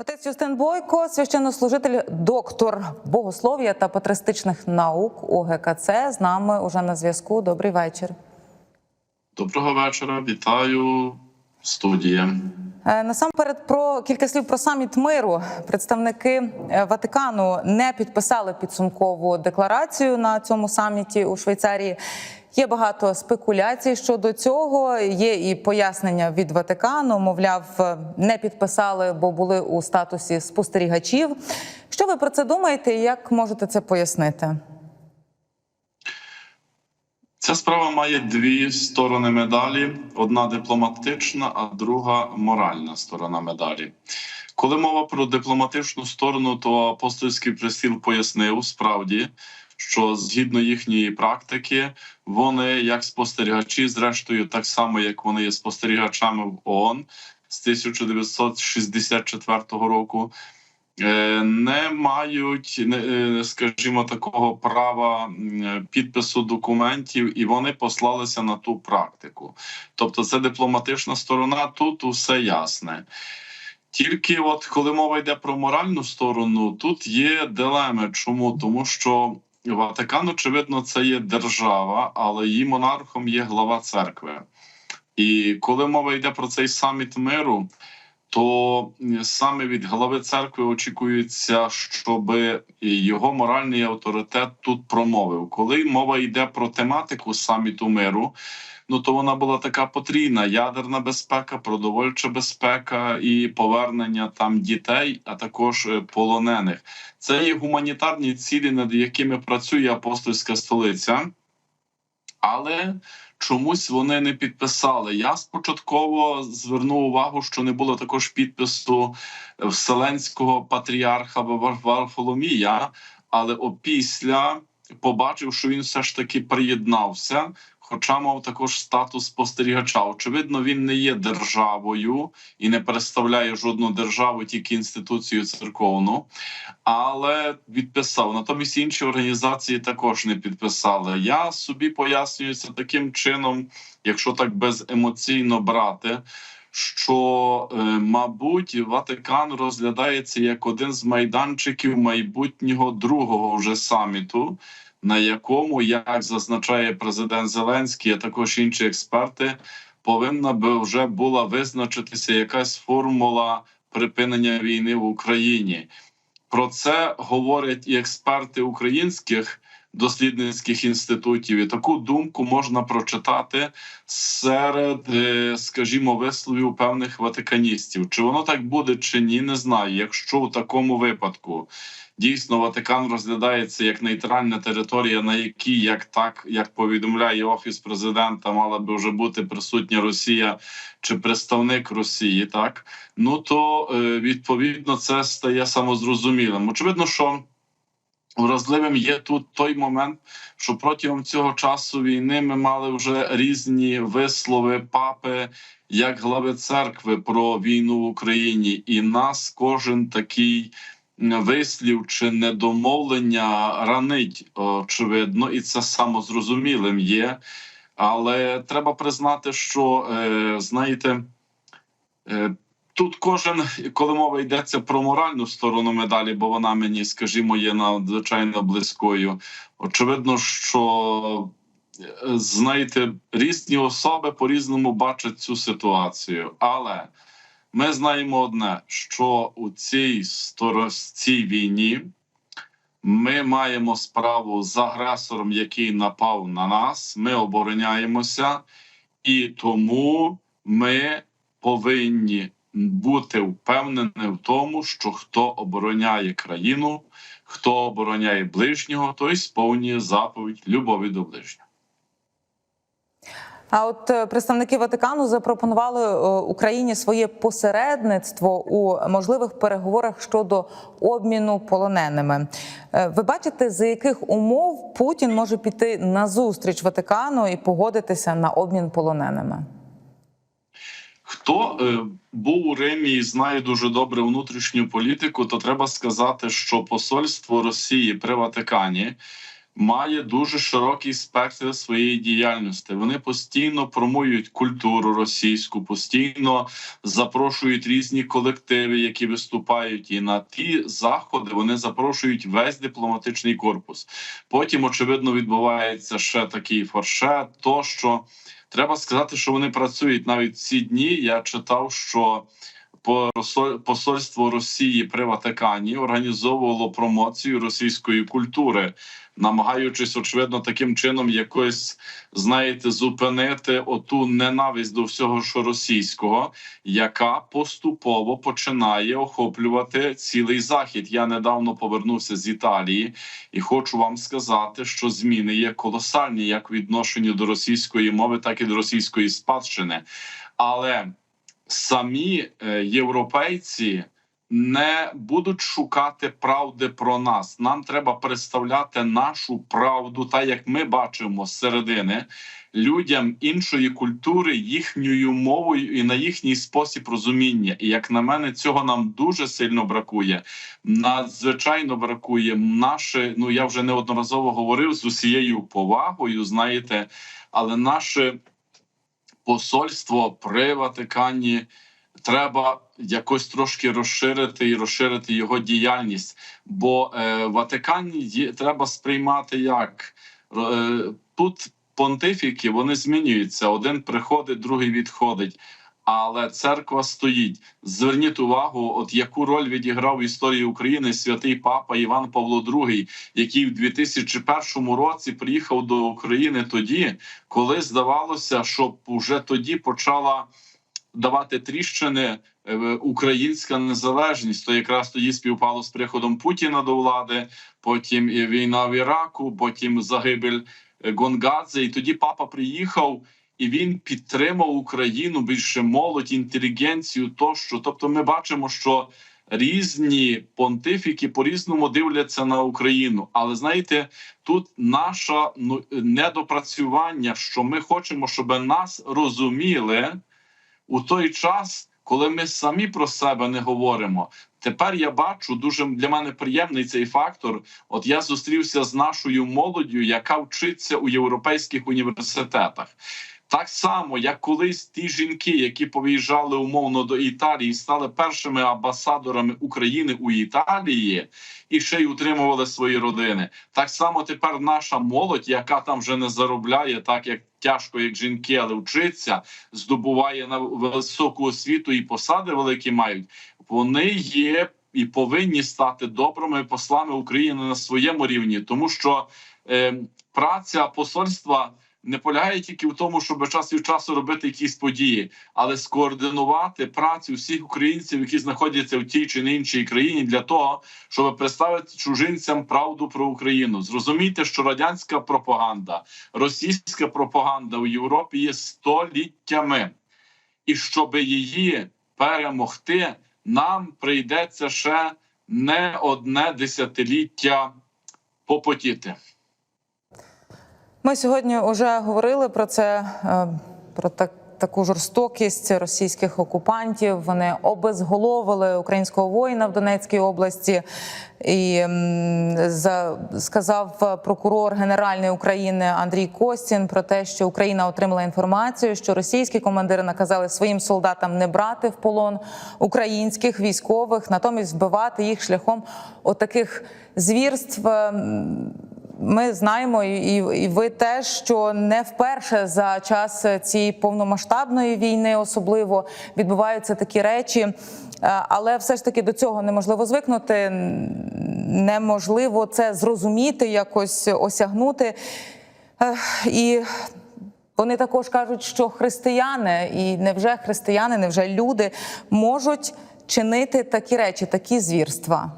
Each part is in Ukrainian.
Отець Юстин Бойко, священнослужитель, доктор богослов'я та патристичних наук УГКЦ, з нами уже на зв'язку. Добрий вечір. Доброго вечора, вітаю студія. Е, Насамперед про кілька слів про саміт миру. Представники е, Ватикану не підписали підсумкову декларацію на цьому саміті у Швейцарії. Є багато спекуляцій щодо цього. Є і пояснення від Ватикану. Мовляв, е, не підписали, бо були у статусі спостерігачів. Що ви про це думаєте? і Як можете це пояснити? Ця справа має дві сторони медалі: одна дипломатична, а друга моральна сторона медалі. Коли мова про дипломатичну сторону, то апостольський престіл пояснив справді, що згідно їхньої практики, вони як спостерігачі, зрештою, так само як вони є спостерігачами в ООН з 1964 року. е, Не мають, е, скажімо, такого права підпису документів, і вони послалися на ту практику. Тобто, це дипломатична сторона. Тут усе ясне. Тільки от коли мова йде про моральну сторону, тут є дилеми. Чому? Тому що Ватикан, очевидно, це є держава, але її монархом є глава церкви. І коли мова йде про цей саміт миру, то саме від глави церкви очікується, щоб його моральний авторитет тут промовив. Коли мова йде про тематику саміту миру, ну то вона була така потрійна: ядерна безпека, продовольча безпека і повернення там дітей, а також е, полонених. Це є гуманітарні цілі, над якими працює апостольська столиця. Але чомусь вони не підписали. Я спочатково звернув увагу, що не було також підпису Вселенського патріарха Варфоломія, але опісля побачив, що він все ж таки приєднався. Хоча мав також статус спостерігача. Очевидно, він не є державою і не представляє жодну державу, тільки інституцію церковну, але підписав. Натомість інші організації також не підписали. Я собі пояснюю це таким чином, якщо так беземоційно брати. Що, е, мабуть, Ватикан розглядається як один з майданчиків майбутнього другого вже саміту, на якому, як зазначає президент Зеленський, а також інші експерти, повинна би вже була визначитися якась формула припинення війни в Україні. Про це говорять і експерти українських дослідницьких інститутів. І таку думку можна прочитати серед, е, скажімо, висловів певних ватиканістів. Чи воно так буде, чи ні, не знаю. Якщо в такому випадку дійсно Ватикан розглядається як нейтральна територія, на якій, як так як повідомляє офіс президента, мала би вже бути присутня Росія чи представник Росії, так ну то е, відповідно це стає самозрозумілим. Очевидно, що. Вразливим є тут той момент, що протягом цього часу війни ми мали вже різні вислови папи як глави церкви про війну в Україні, і нас кожен такий вислів чи недомовлення ранить очевидно, і це самозрозумілим є. Але треба признати, що е, знаєте. Тут кожен, коли мова йдеться про моральну сторону медалі, бо вона мені, скажімо, є надзвичайно близькою. Очевидно, що е, знаєте, різні особи по-різному бачать цю ситуацію. Але ми знаємо одне: що у цій цій війні ми маємо справу з агресором, який напав на нас. Ми обороняємося, і тому ми повинні бути впевнені в тому, що хто обороняє країну, хто обороняє ближнього, той сповнює заповідь любові до ближнього. А от е, представники Ватикану запропонували е, Україні своє посередництво у можливих переговорах щодо обміну полоненими. Е, Ви бачите, за яких умов Путін може піти на зустріч Ватикану і погодитися на обмін полоненими? Хто е, був у Римі і знає дуже добре внутрішню політику, то треба сказати, що посольство Росії при Ватикані має дуже широкий спектр своєї діяльності. Вони постійно промують культуру російську, постійно запрошують різні колективи, які виступають, і на ті заходи вони запрошують весь дипломатичний корпус. Потім, очевидно, відбувається ще такий форшет. То що треба сказати, що вони працюють навіть ці дні. Я читав, що посоль- посольство Росії при Ватикані організовувало промоцію російської культури, намагаючись, очевидно, таким чином якось знаєте, зупинити оту ненависть до всього, що російського, яка поступово починає охоплювати цілий захід. Я недавно повернувся з Італії, і хочу вам сказати, що зміни є колосальні як в відношенні до російської мови, так і до російської спадщини. Але самі е, європейці не будуть шукати правди про нас. Нам треба представляти нашу правду, та як ми бачимо зсередини, людям іншої культури, їхньою мовою і на їхній спосіб розуміння. І як на мене, цього нам дуже сильно бракує. Надзвичайно бракує. Наше, ну я вже неодноразово говорив з усією повагою, знаєте, але наше посольство при Ватикані треба якось трошки розширити і розширити його діяльність. Бо е, Ватикан є, треба сприймати як е, тут понтифіки вони змінюються. Один приходить, другий відходить. Але церква стоїть. Зверніть увагу, от яку роль відіграв в історії України святий папа Іван Павло II, який в 2001 році приїхав до України тоді, коли здавалося, що вже тоді почала давати тріщини е, українська незалежність. То якраз тоді співпало з приходом Путіна до влади. Потім і війна в Іраку, потім загибель е, Гонгадзе. І тоді папа приїхав. І він підтримав Україну більше молодь, інтелігенцію. Тощо, тобто, ми бачимо, що різні понтифіки по різному дивляться на Україну. Але знаєте, тут наше ну, недопрацювання, що ми хочемо, щоб нас розуміли у той час, коли ми самі про себе не говоримо. Тепер я бачу дуже для мене приємний цей фактор. От я зустрівся з нашою молоддю, яка вчиться у європейських університетах. Так само, як колись ті жінки, які повиїжджали умовно до Італії, стали першими амбасадорами України у Італії і ще й утримували свої родини. Так само тепер наша молодь, яка там вже не заробляє, так як тяжко, як жінки, але вчиться, здобуває на високу освіту і посади великі мають. Вони є і повинні стати добрими послами України на своєму рівні, тому що е, праця посольства не полягає тільки в тому, щоб час від часу робити якісь події, але скоординувати працю всіх українців, які знаходяться в тій чи не іншій країні, для того, щоб представити чужинцям правду про Україну. Зрозумійте, що радянська пропаганда, російська пропаганда у Європі є століттями, і щоб її перемогти, нам прийдеться ще не одне десятиліття попотіти. Ми сьогодні вже говорили про це, е, про так. Таку жорстокість російських окупантів вони обезголовили українського воїна в Донецькій області, і за сказав прокурор Генеральної України Андрій Костін про те, що Україна отримала інформацію, що російські командири наказали своїм солдатам не брати в полон українських військових, натомість вбивати їх шляхом отаких звірств. Ми знаємо, і, і ви теж, що не вперше за час цієї повномасштабної війни, особливо відбуваються такі речі, Е, але все ж таки до цього неможливо звикнути, неможливо це зрозуміти, якось осягнути. Е, І вони також кажуть, що християни, і невже християни, невже люди можуть чинити такі речі, такі звірства.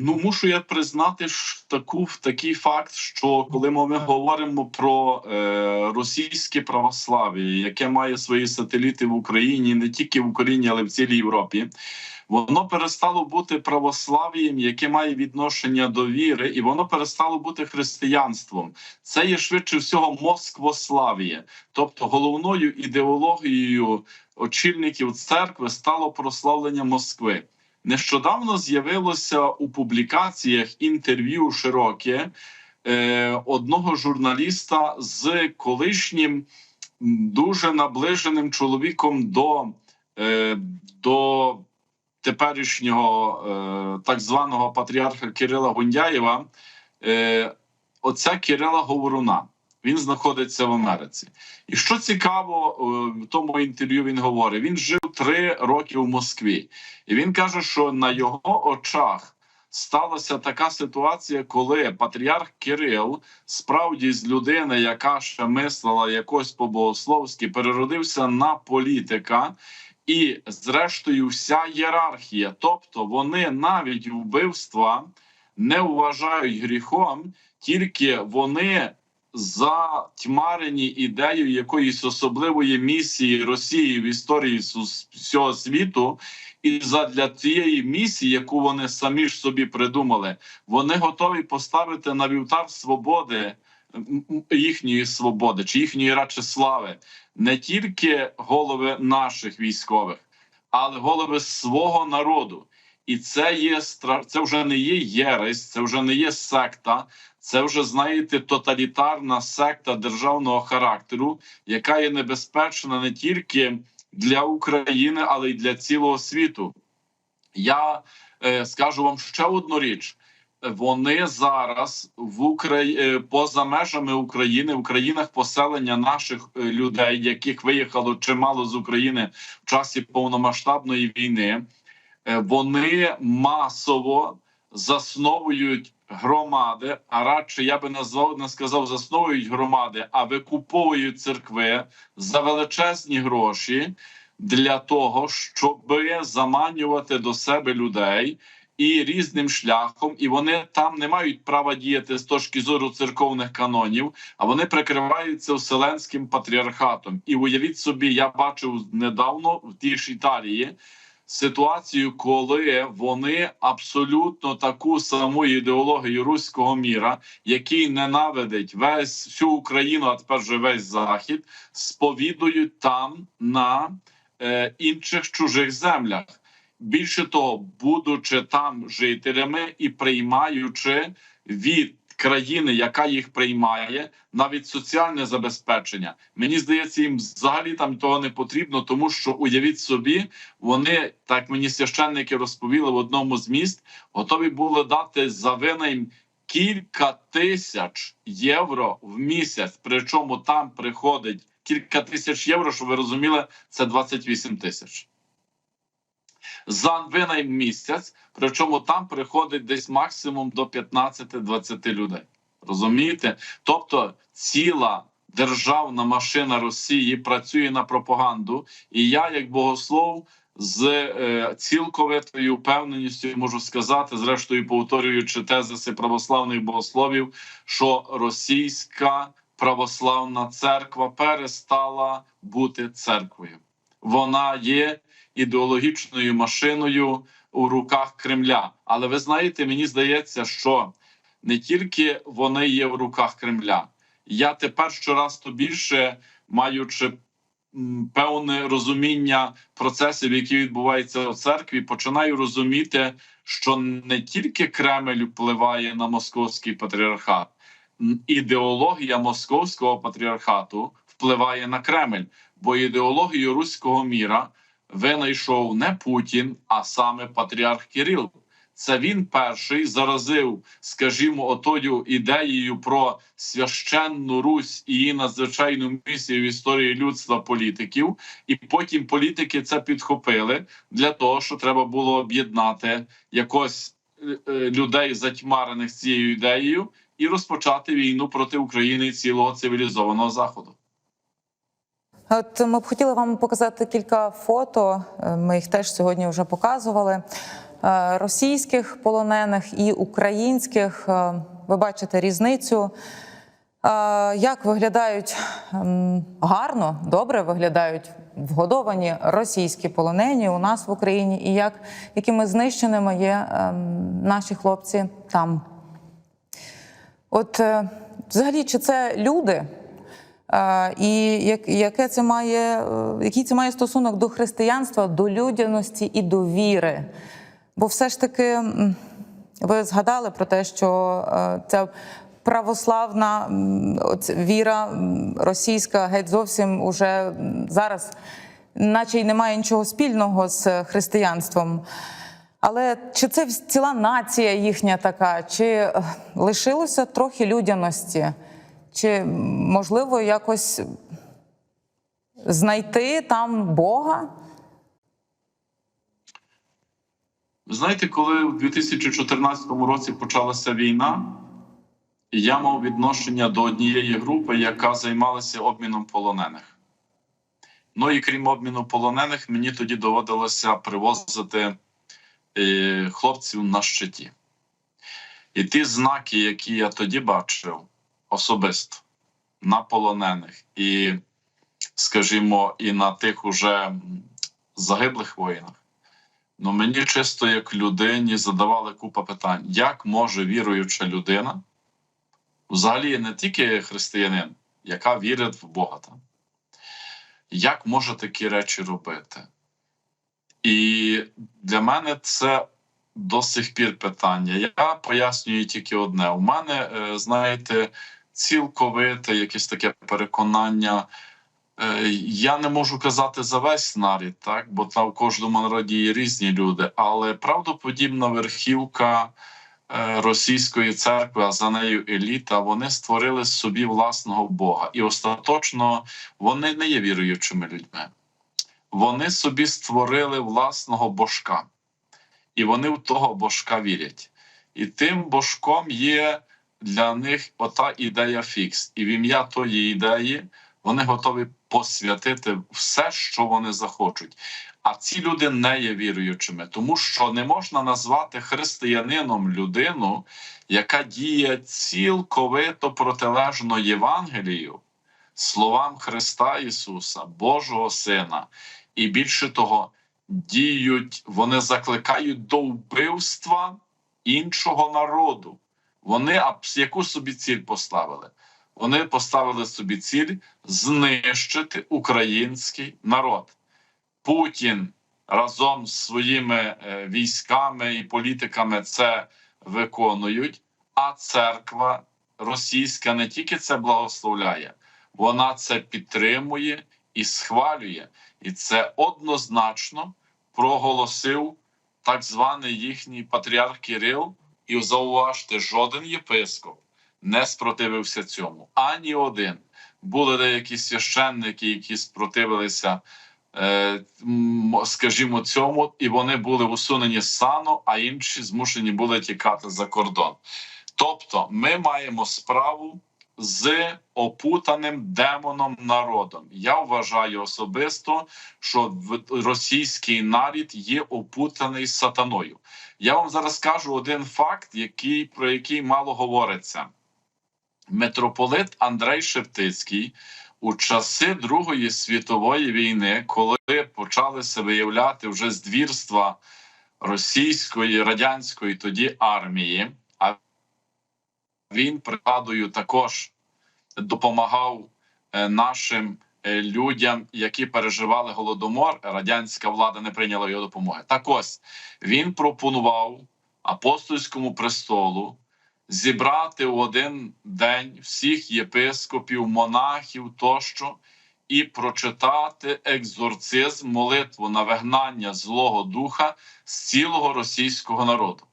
Ну, мушу я признати ж таку такий факт, що коли ми говоримо про е, російське православ'я, яке має свої сателіти в Україні, не тільки в Україні, але в цілій Європі, воно перестало бути православ'ям, яке має відношення до віри, і воно перестало бути християнством. Це є швидше всього москвослав'я, тобто головною ідеологією очільників церкви стало прославлення Москви. Нещодавно з'явилося у публікаціях інтерв'ю широке е, одного журналіста з колишнім дуже наближеним чоловіком до, е, до теперішнього е, так званого патріарха Кирила Гундяєва, е, отця Кирила Говоруна. Він знаходиться в Америці. І що цікаво, е, в тому інтерв'ю він говорить: він жив три роки в Москві, і він каже, що на його очах сталася така ситуація, коли патріарх Кирил справді з людини, яка ще мислила якось по-богословськи, переродився на політика. І, зрештою, вся ієрархія, тобто вони навіть вбивства не вважають гріхом, тільки вони затьмарені ідеєю якоїсь особливої місії Росії в історії всього світу, і задля тієї місії, яку вони самі ж собі придумали, вони готові поставити на вівтар свободи їхньої свободи чи їхньої радше слави не тільки голови наших військових, але голови свого народу. І це є це вже не є єресь, це вже не є секта, це вже знаєте тоталітарна секта державного характеру, яка є небезпечна не тільки для України, але й для цілого світу. Я е, скажу вам ще одну річ. Вони зараз в Украї... поза межами України в країнах поселення наших е, людей, яких виїхало чимало з України в часі повномасштабної війни, е, вони масово засновують громади. А радше я би назвав не сказав, засновують громади, а викуповують церкви за величезні гроші для того, щоб заманювати до себе людей і різним шляхом, і вони там не мають права діяти з точки зору церковних канонів, а вони прикриваються Вселенським патріархатом. І уявіть собі, я бачив недавно в тій ж Італії ситуацію, коли вони абсолютно таку саму ідеологію руського міра, який ненавидить весь всю Україну, а тепер вже весь захід, сповідують там на е, інших чужих землях. Більше того, будучи там жителями і приймаючи від країни, яка їх приймає, навіть соціальне забезпечення. Мені здається, їм взагалі там того не потрібно, тому що уявіть собі, вони так мені священники розповіли в одному з міст, готові були дати за винайм кілька тисяч євро в місяць. Причому там приходить кілька тисяч євро, щоб ви розуміли, це 28 тисяч за винайм місяць, причому там приходить десь максимум до 15-20 людей. Розумієте? Тобто ціла державна машина Росії працює на пропаганду, і я, як богослов, з е, цілковитою впевненістю можу сказати, зрештою повторюючи тезиси православних богословів, що російська православна церква перестала бути церквою. Вона є ідеологічною машиною у руках Кремля. Але ви знаєте, мені здається, що не тільки вони є в руках Кремля. Я тепер щораз то більше, маючи певне розуміння процесів, які відбуваються в церкві, починаю розуміти, що не тільки Кремль впливає на московський патріархат, ідеологія московського патріархату впливає на Кремль, бо ідеологію руського міра винайшов не Путін, а саме патріарх Кирил. Це він перший заразив, скажімо, отою ідеєю про священну Русь і її надзвичайну місію в історії людства політиків, і потім політики це підхопили для того, що треба було об'єднати якось е, е, людей, затьмарених цією ідеєю, і розпочати війну проти України і цілого цивілізованого заходу. От ми б хотіли вам показати кілька фото. е, Ми їх теж сьогодні вже показували. е, Російських полонених і українських. Е, Ви бачите різницю. Як виглядають ем, гарно, добре виглядають вгодовані російські полонені у нас в Україні, і як якими знищеними є ем, наші хлопці там. От взагалі, чи це люди? І яке це має, е, який це має стосунок до християнства, до людяності і до віри? Бо все ж таки ви згадали про те, що е, ця православна віра російська геть зовсім уже зараз, наче й немає нічого спільного з християнством. Але чи це ціла нація їхня така, чи е, лишилося трохи людяності? Чи можливо якось знайти там Бога? Знаєте, коли в 2014 році почалася війна, я мав відношення до однієї групи, яка займалася обміном полонених. Ну і крім обміну полонених, мені тоді доводилося привозити е, хлопців на щиті. І ті знаки, які я тоді бачив особисто на полонених, і, скажімо, і на тих уже загиблих воїнах. Ну, мені чисто як людині задавали купа питань, як може віруюча людина, взагалі не тільки християнин, яка вірить в Бога, там, як може такі речі робити? І для мене це до сих пір питання. Я пояснюю тільки одне: у мене, е, знаєте, цілковите якесь таке переконання. Е, Я не можу казати за весь нарід, так бо там в кожному народі є різні люди, але правдоподібна верхівка е, російської церкви, а за нею еліта, вони створили собі власного Бога, і остаточно вони не є віруючими людьми. Вони собі створили власного божка, і вони в того божка вірять. І тим божком є для них ота ідея фікс. І в ім'я тої ідеї вони готові посвятити все, що вони захочуть. А ці люди не є віруючими, тому що не можна назвати християнином людину, яка діє цілковито протилежно Євангелію, словам Христа Ісуса, Божого Сина, і більше того, діють, вони закликають до вбивства іншого народу. Вони яку собі ціль поставили? Вони поставили собі ціль знищити український народ. Путін разом з своїми е, військами і політиками це виконують, а церква російська не тільки це благословляє, вона це підтримує і схвалює. І це однозначно проголосив так званий їхній патріарх Кирил. І зауважте, жоден єпископ не спротивився цьому. Ані один. Були деякі священники, які спротивилися, е, скажімо, цьому, і вони були усунені з сану, а інші змушені були тікати за кордон. Тобто, ми маємо справу з опутаним демоном народом. Я вважаю особисто, що російський нарід є опутаний сатаною. Я вам зараз скажу один факт, який, про який мало говориться. Митрополит Андрей Шептицький у часи Другої світової війни, коли почалися виявляти вже здвірства російської радянської тоді армії, він пригадую також допомагав е, нашим е, людям, які переживали голодомор. Радянська влада не прийняла його допомоги. Так ось він пропонував апостольському престолу зібрати в один день всіх єпископів, монахів тощо і прочитати екзорцизм, молитву на вигнання злого духа з цілого російського народу.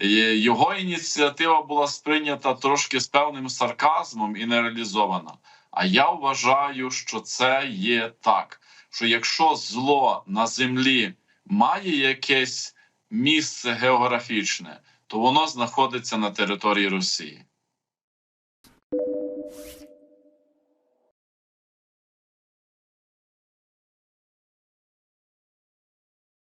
Його ініціатива була сприйнята трошки з певним сарказмом і не реалізована. А я вважаю, що це є так: що якщо зло на землі має якесь місце географічне, то воно знаходиться на території Росії.